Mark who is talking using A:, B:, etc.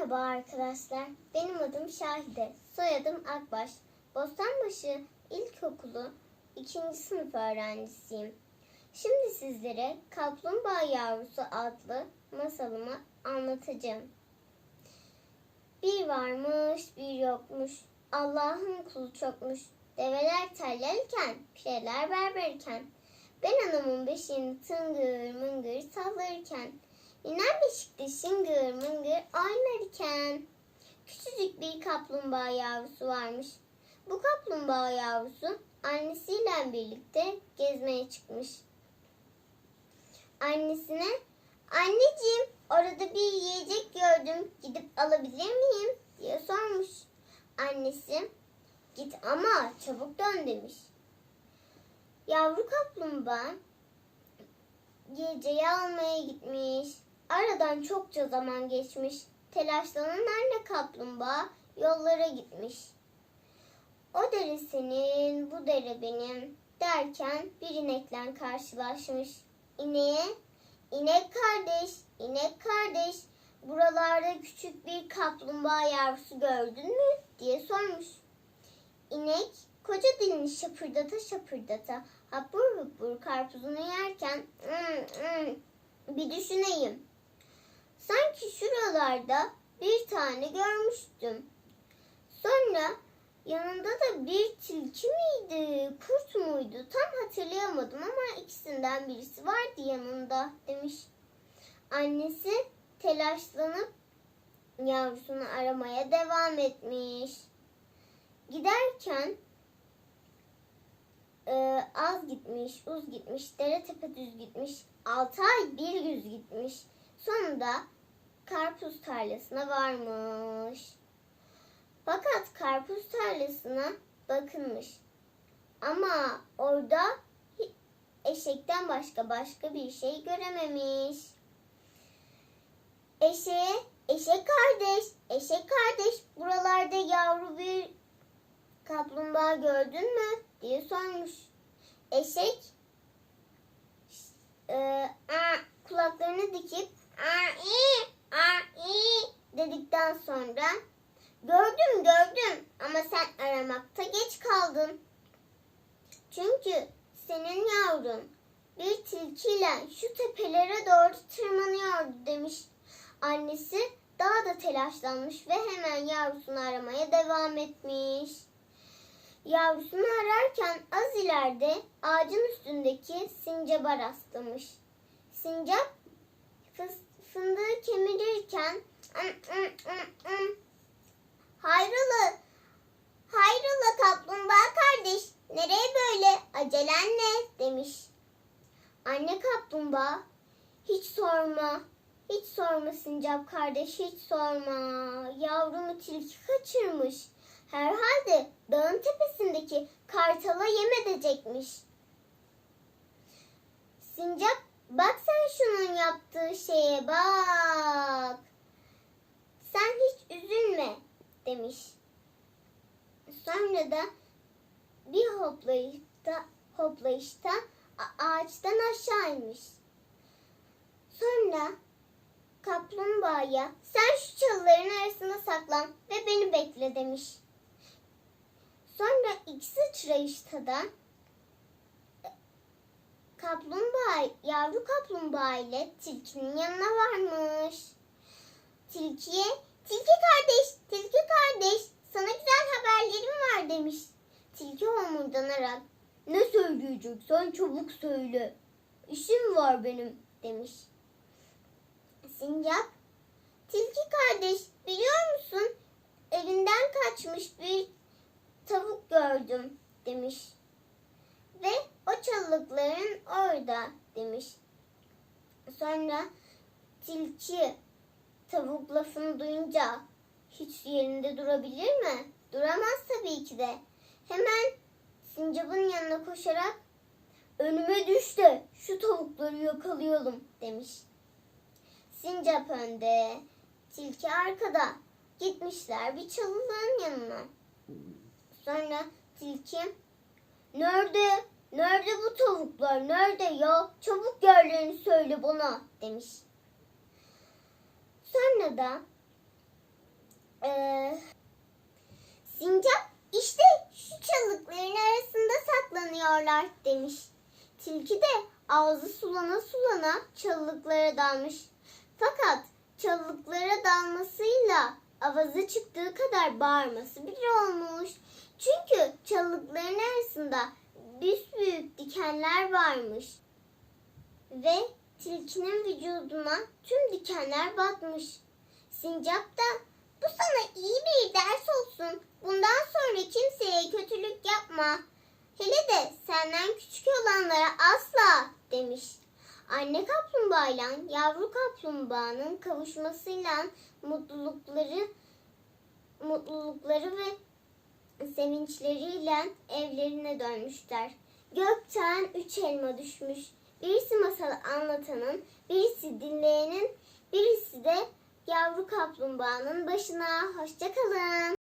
A: Merhaba arkadaşlar. Benim adım Şahide. Soyadım Akbaş. Bostanbaşı İlkokulu 2. sınıf öğrencisiyim. Şimdi sizlere Kaplumbağa Yavrusu adlı masalımı anlatacağım. Bir varmış, bir yokmuş. Allah'ın kulu çokmuş. Develer tellerken, pireler berberken. Ben anamın beşiğini tıngır mıngır sallarken. İner beşikte şıngır mıngır oynarken. Küçücük bir kaplumbağa yavrusu varmış. Bu kaplumbağa yavrusu annesiyle birlikte gezmeye çıkmış. Annesine, anneciğim orada bir yiyecek gördüm gidip alabilir miyim diye sormuş. Annesi, git ama çabuk dön demiş. Yavru kaplumbağa geceyi almaya gitmiş. Aradan çokça zaman geçmiş. Telaşlanan anne kaplumbağa yollara gitmiş. O dere senin, bu dere benim derken bir inekle karşılaşmış. İneğe, inek kardeş, inek kardeş, buralarda küçük bir kaplumbağa yavrusu gördün mü diye sormuş. İnek koca dilini şapırdata şapırdata hapur hapur karpuzunu yerken "Hmm, hmm, bir düşüneyim. Sanki şuralarda bir tane görmüştüm. Sonra yanında da bir tilki miydi, kurt muydu tam hatırlayamadım ama ikisinden birisi vardı yanında demiş. Annesi telaşlanıp yavrusunu aramaya devam etmiş. Giderken e, az gitmiş, uz gitmiş, dere tepe düz gitmiş, altı ay bir yüz gitmiş. Sonunda karpuz tarlasına varmış. Fakat karpuz tarlasına bakınmış. Ama orada eşekten başka başka bir şey görememiş. Eşeğe, eşek kardeş, eşek kardeş buralarda yavru bir kaplumbağa gördün mü diye sormuş. Eşek e, kulaklarını dikip "Aa, iyi, aa, iyi" dedikten sonra gördüm gördüm ama sen aramakta geç kaldın. Çünkü senin yavrun bir tilkiyle şu tepelere doğru tırmanıyordu demiş. Annesi daha da telaşlanmış ve hemen yavrusunu aramaya devam etmiş. Yavrusunu ararken az ileride ağacın üstündeki sincaba rastlamış. Sincap fıs- fındığı kemirirken "Im, ım, ım, ım." Hayrola, hayrola kaplumbağa kardeş, nereye böyle, acelen ne demiş. Anne kaplumbağa, hiç sorma, hiç sorma sincap kardeş, hiç sorma. Yavrumu tilki kaçırmış. Herhalde dağın tepesindeki kartala yem edecekmiş. Sincap bak sen şunun yaptığı şeye bak. Sen hiç üzülme demiş. Sonra da bir hoplayışta, hoplayışta ağaçtan aşağı inmiş. Sonra kaplumbağaya sen şu çalıların arasına saklan ve beni bekle demiş. Sonra ilk sıçrayışta da kaplumbağa, yavru kaplumbağa ile tilkinin yanına varmış. Tilkiye, tilki kardeş, tilki kardeş sana güzel haberlerim var demiş. Tilki homurdanarak ne söyleyeceksen çabuk söyle. İşim var benim demiş. Sincap, tilki kardeş biliyor musun? Evinden kaçmış bir tavuk gördüm demiş. Ve o çalılıkların orada demiş. Sonra tilki tavuk lafını duyunca hiç yerinde durabilir mi? Duramaz tabii ki de. Hemen sincapın yanına koşarak önüme düş de şu tavukları yakalayalım demiş. Sincap önde, tilki arkada. Gitmişler bir çalılığın yanına. Sonra tilki nerede? Nerede bu tavuklar? Nerede ya? Çabuk yerlerini söyle bana demiş. Sonra da Ee, Sincap işte şu çalılıkların arasında saklanıyorlar demiş. Tilki de ağzı sulana sulana çalılıklara dalmış. Fakat çalılıklara dalmasıyla avazı çıktığı kadar bağırması bir olmuş. Çünkü çalılıkların arasında büyük dikenler varmış. Ve tilkinin vücuduna tüm dikenler batmış. Sincap da bu sana iyi bir ders olsun. Bundan sonra kimseye kötülük yapma. Hele de senden küçük olanlara asla demiş. Anne kaplumbağayla yavru kaplumbağanın kavuşmasıyla mutlulukları mutlulukları ve sevinçleriyle evlerine dönmüşler. Gökten üç elma düşmüş. Birisi masalı anlatanın, birisi dinleyenin, birisi de yavru kaplumbağanın başına. Hoşça kalın.